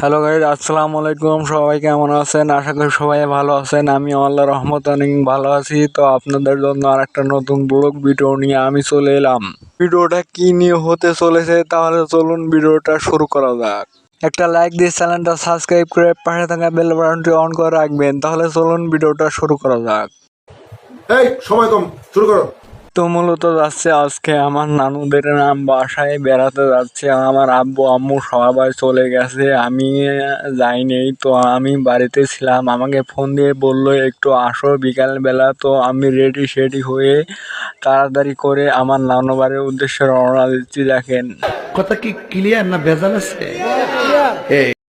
Hello guys আসসালামু আলাইকুম সবাই কেমন আছেন? আশা করি সবাই ভালো আছেন। আমি আল্লাহ রহমত অনেক ভালো আছি। তো আপনাদের জন্য আর একটা নতুন ব্লগ ভিডিও নিয়ে আমি চলে এলাম। ভিডিওটা কি নিয়ে হতে চলেছে? তাহলে চলুন ভিডিওটা শুরু করা যাক। একটা লাইক দিয়ে চ্যানেলটা সাবস্ক্রাইব করে পাশে থাকা বেল বাটনটি অন করে রাখবেন। তাহলে চলুন ভিডিওটা শুরু করা যাক। এই, সময় কম। শুরু করো। তো মূলত যাচ্ছে আজকে আমার নানুদের নাম বাসায় বেড়াতে যাচ্ছে আমার আব্বু আম্মু সবাই চলে গেছে। আমি যাইনি তো আমি বাড়িতে ছিলাম। আমাকে ফোন দিয়ে বলল একটু আসো বিকালবেলা। তো আমি রেডি সেডি হয়ে তাড়াতাড়ি করে আমার নানু বাড়ির উদ্দেশ্যে রওনা দিচ্ছি দেখেন। কথা কি ক্লিয়ার না ভেজাল আছে?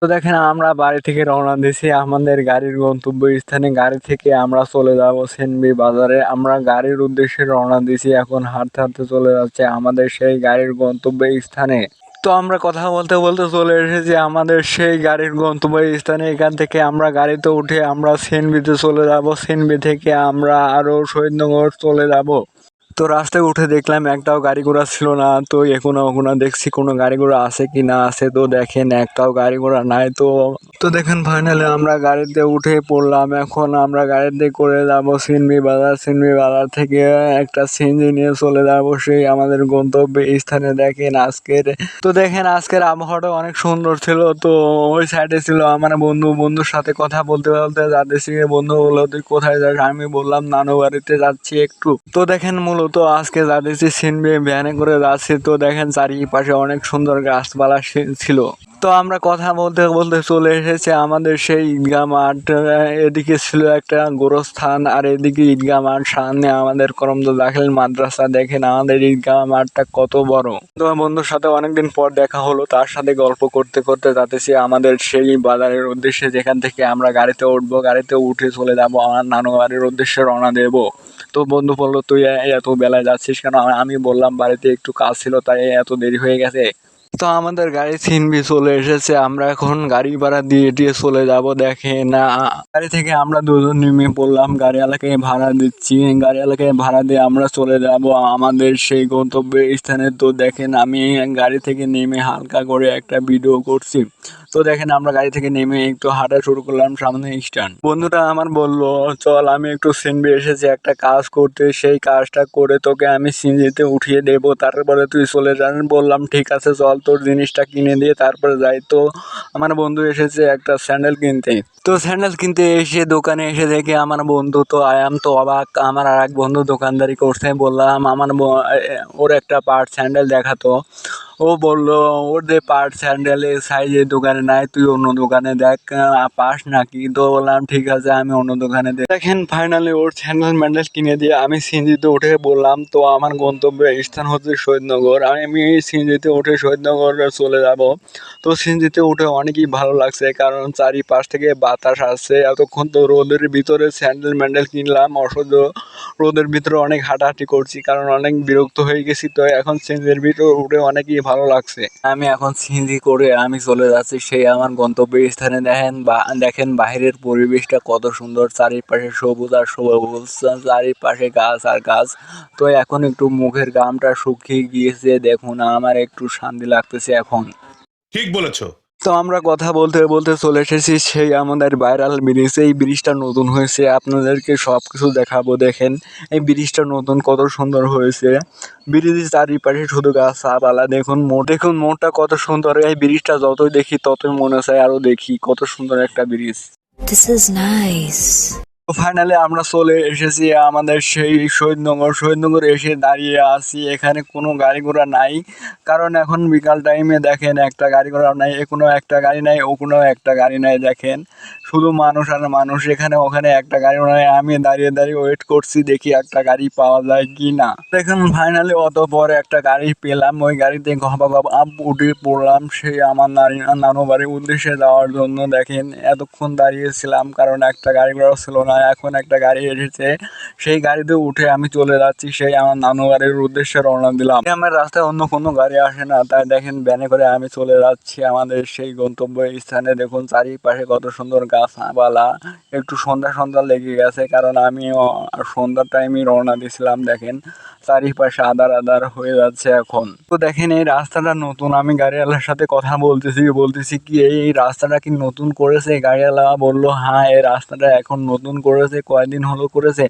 তো দেখেন, আমরা বাড়ি থেকে রওনা দিয়েছি। আমাদের গাড়ির গন্তব্য স্থানে গাড়ি থেকে আমরা চলে যাব সেনবি বাজারে। আমরা গাড়ির উদ্দেশ্যে রওনা দিয়েছি। এখন হাঁটতে হাঁটতে চলে যাচ্ছে আমাদের সেই গাড়ির গন্তব্য স্থানে তো আমরা কথা বলতে বলতে চলে এসেছি আমাদের সেই গাড়ির গন্তব্য স্থানে এখান থেকে আমরা গাড়িতে উঠে আমরা সেনবিতে চলে যাব। সেনবি থেকে আমরা আরও শহীদনগর চলে যাব। তো রাস্তায় উঠে দেখলাম একটাও গাড়ি ঘোড়া ছিল না। তো এখনও ওখনো দেখছি কোনো গাড়ি ঘোড়া আছে কি না আছে। তো দেখেন একটাও গাড়ি ঘোড়া নাই তো। তো দেখেন ফাইনালি আমরা গাড়িতে উঠে পড়লাম। এখন আমরা গাড়িতে করে যাব সিনবি বাজার। সিনবি বাজার থেকে একটা সিনজি নিয়ে চলে যাব। সেই আমাদের গন্তব্যে স্থানে দেখেন আজকের। তো দেখেন আজকের আবহাওয়াটা অনেক সুন্দর ছিল। তো ওই সাইডে ছিল আমার বন্ধু। বন্ধুর সাথে কথা বলতে বলতে যাচ্ছি। বন্ধু বলল, তুই কোথায় যাস? আমি বললাম নানু বাড়িতে যাচ্ছি একটু। তো দেখেন মূলত আজকে যাচ্ছি সিনবি, ভ্যানে করে যাচ্ছি। তো দেখেন চারিপাশে অনেক সুন্দর গাছপালা ছিল। তো আমরা কথা বলতে বলতে চলে এসেছে। আমাদের সেই ঈদগাহ মাঠ এদিকে ছিল একটা গোরস্থান আর এদিকে ঈদগাহ মাঠ। সামনে আমাদের করমদ দাখিল মাদ্রাসা। দেখেন আমাদের ঈদগাহ মাঠটা কত বড়। তো বন্ধুর সাথে অনেকদিন পর দেখা হলো। তার সাথে গল্প করতে করতে যাতেছি আমাদের সেই বাজারের উদ্দেশ্যে। যেখান থেকে আমরা গাড়িতে উঠবো, গাড়িতে উঠে চলে যাব। আমার নানু বাড়ির উদ্দেশ্যে রওনা দেবো। তো বন্ধু বলল, তুই এত বেলায় যাচ্ছিস কেন? আমি বললাম, বাড়িতে একটু কাজ ছিল, তাই এত দেরি হয়ে গেছে। তো আমাদের গাড়ি সিনবি চলে এসেছে, আমরা এখন গাড়ি ভাড়া দিয়ে দিয়ে চলে যাব, দেখে না। গাড়ি থেকে আমরা দুজন নেমে পড়লাম, গাড়িওয়ালাকে ভাড়া দিচ্ছি। গাড়িওয়ালাকে ভাড়া দিয়ে আমরা চলে যাব, আমাদের সেই গন্তব্য স্থানে তো দেখেন, আমি গাড়ি থেকে নেমে হালকা করে একটা ভিডিও করছি। তো দেখেন আমরা গাড়ি থেকে নেমে একটু হাঁটা শুরু করলাম সামনে স্ট্যান্ড বন্ধুটা আমার বলল, চল, আমি একটু সিনবি এসেছি, একটা কাজ করতে। সেই কাজটা করে তোকে আমি সিনজিতে উঠিয়ে দেবো। তারপরে তুই চলে যান বললাম, ঠিক আছে, চল, তোর জিনিসটা কিনে দিয়ে তারপরে যাই। তো আমার বন্ধু এসেছে একটা স্যান্ডেল কিনতে। তো স্যান্ডেল কিনতে এসে দোকানে এসে দেখে আমার বন্ধু তো আয়াম তো অবাক। আমার আর এক বন্ধু দোকানদারি করছে। বললাম, আমার ওর একটা পার্ট স্যান্ডেল দেখাতো ও বলল, ওর যে পার্ট স্যান্ডেলের সাইজের দোকানে নাই, তুই অন্য দোকানে দেখ পাস নাকি? তো বললাম, ঠিক আছে, আমি অন্য দোকানে দেখ। দেখেন ফাইনালি ওর স্যান্ডেল ম্যান্ডেল কিনে দিয়ে আমি সিনজিতে উঠে বললাম, তো আমার গন্তব্যের স্থান হচ্ছে শহীদনগর আমি সিনজিতে উঠে শহীদনগর চলে যাব। তো সিনজিতে উঠে অনেকই ভালো লাগছে, কারণ চারিপাশ থেকে বাতাস আসছে। এতক্ষণ তো রোদের ভিতরে স্যান্ডেল ম্যান্ডেল কিনলাম, অসহ্য রোদের ভিতরে অনেক হাঁটাহাঁটি করছি, কারণ অনেক বিরক্ত হয়ে গেছি। তো এখন সিনজির ভিতরে উঠে অনেকই ভালো লাগছে। আমি এখন সিঁড়ি করে আমি চলে যাচ্ছি, সেই আমার গন্তব্য স্থানে। দেখেন বা, দেখেন বাহিরের পরিবেশটা কত সুন্দর, চারিপাশে সবুজ আর সবুজ, চারিপাশে গাছ আর গাছ। তো এখন একটু মুখের গামটা শুকিয়ে গিয়েছে, দেখুন আমার একটু শান্তি লাগতেছে এখন। ঠিক বলেছ। তো আমরা কথা বলতে বলতে চলে এসেছি সেই আমাদের ভাইরাল ব্রিজ এই ব্রিজটা নতুন হয়েছে। আপনাদেরকে সব কিছু দেখাবো, দেখেন। এই ব্রিজটা নতুন, কত সুন্দর হয়েছে। ব্রিজের চারিপাশে শুধু গাছ আলা দেখুন মোড়। দেখুন মোড়টা কত সুন্দর। এই ব্রিজটা যতই দেখি, ততই মনে চায় আরও দেখি কত সুন্দর একটা ব্রিজ This. ফাইনালি আমরা চলে এসেছি আমাদের সেই শহীদনগর। শহীদনগর এসে দাঁড়িয়ে আছি। এখানে কোনো গাড়ি ঘোড়া নাই। কারণ এখন বিকাল টাইমে দেখেন একটা গাড়ি ঘোড়া নাই কোনো একটা গাড়ি নাই, ও কোনো একটা গাড়ি নাই, দেখেন। শুধু মানুষ আর মানুষ এখানে, ওখানে একটা গাড়ি নাই আমি দাঁড়িয়ে দাঁড়িয়ে ওয়েট করছি, দেখি একটা গাড়ি পাওয়া যায় কি না দেখুন ফাইনালি অত পরে একটা গাড়ি পেলাম, ওই গাড়িতে গবা গবা আপ উঠে পড়লাম, সেই আমার নারী নানু বাড়ির উদ্দেশ্যে যাওয়ার জন্য, দেখেন, এতক্ষণ দাঁড়িয়েছিলাম কারণ একটা গাড়ি ঘোড়া ছিল না, এখন একটা গাড়ি এসেছে। সেই গাড়িতে উঠে আমি চলে যাচ্ছি, সেই আমার নানু বাড়ির উদ্দেশ্যে রওনা দিলাম। আমার রাস্তায় অন্য কোনো গাড়ি আসে না, তাই দেখেন ভ্যানে করে আমি চলে যাচ্ছি, আমাদের সেই গন্তব্য স্থানে দেখুন, চারিপাশে কত সুন্দর গাছপালা একটু সন্ধ্যা সন্ধ্যা লেগে গেছে কারণ আমি সন্ধ্যার টাইমে রওনা দিয়েছিলাম দেখেন। চারিপাশে আদার আদার হয়ে যাচ্ছে এখন। তো দেখেন, এই রাস্তাটা নতুন। আমি গাড়িওয়ালার সাথে কথা বলতেছি বলতেছি কি এই রাস্তাটা কি নতুন করেছে? গাড়িওয়ালা বলল হ্যাঁ এই রাস্তাটা এখন নতুন করেছে, কয়দিন হলো করেছে?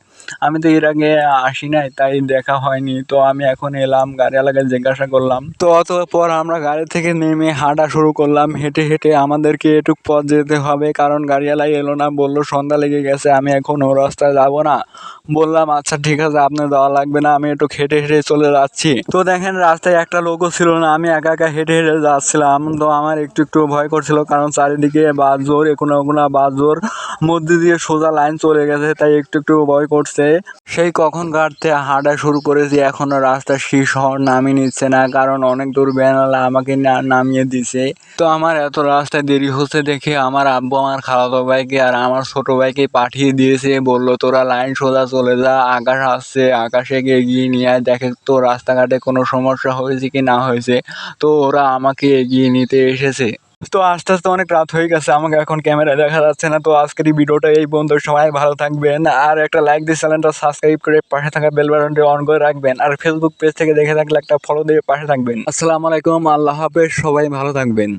আমি তো এর আগে আসি নাই, তাই দেখা হয়নি। তো আমি এখন এলাম, গাড়িওয়ালাকে জিজ্ঞাসা করলাম। তো অতঃপর আমরা গাড়ি থেকে নেমে হাঁটা শুরু করলাম। হেঁটে হেঁটে আমাদেরকে এটুক পথ যেতে হবে, কারণ গাড়িওয়ালাই এলো না, বলল, সন্ধ্যা লেগে গেছে, আমি এখন ও রাস্তায় যাব না। বললাম আচ্ছা ঠিক আছে আপনার যাওয়া লাগবে না, আমি একটু হেঁটে হেঁটে চলে যাচ্ছি। তো দেখেন, রাস্তায় একটা লোকও ছিল না, আমি একা একা হেঁটে হেঁটে যাচ্ছিলাম। তো আমার একটু একটু ভয় করছিল, কারণ চারিদিকে বাস জোর, এখনও এখনও বাস জোর, মধ্যে দিয়ে সোজা লাইন চলে গেছে, তাই একটু একটু ভয় করছে। সেই কখন কাটতে হাঁটা শুরু করেছি, এখনও রাস্তা হওয়ার নামই নিচ্ছে না, কারণ অনেক দূর বেনালা আমাকে নামিয়ে দিছে। তো আমার এত রাস্তায় দেরি হচ্ছে দেখে আমার আব্বু আমার খালাতো ভাইকে আর আমার ছোট ভাইকে পাঠিয়ে দিয়েছে। বলল, তোরা লাইন সোজা চলে যা, আকাশ আসছে, আকাশে এগিয়ে নিয়ে আয়। দেখে তো রাস্তাঘাটে কোনো সমস্যা হয়েছে কি না হয়েছে। তো ওরা আমাকে এগিয়ে নিতে এসেছে। তো আস্তে আস্তে অনেক রাত হয়ে গেছে, আমাকে এখন ক্যামেরা দেখা যাচ্ছে না। তো আজকের এই ভিডিওটা এই বন্ধু সবাই ভালো থাকবেন। আর একটা লাইক দিয়ে চ্যানেলটা সাবস্ক্রাইব করে পাশে থাকা বেল বাটনটি অন করে রাখবেন। আর ফেসবুক পেজ থেকে দেখে থাকলে একটা ফলো দিয়ে পাশে থাকবেন। আসসালামু আলাইকুম, আল্লাহ হাফেজ, সবাই ভালো থাকবেন।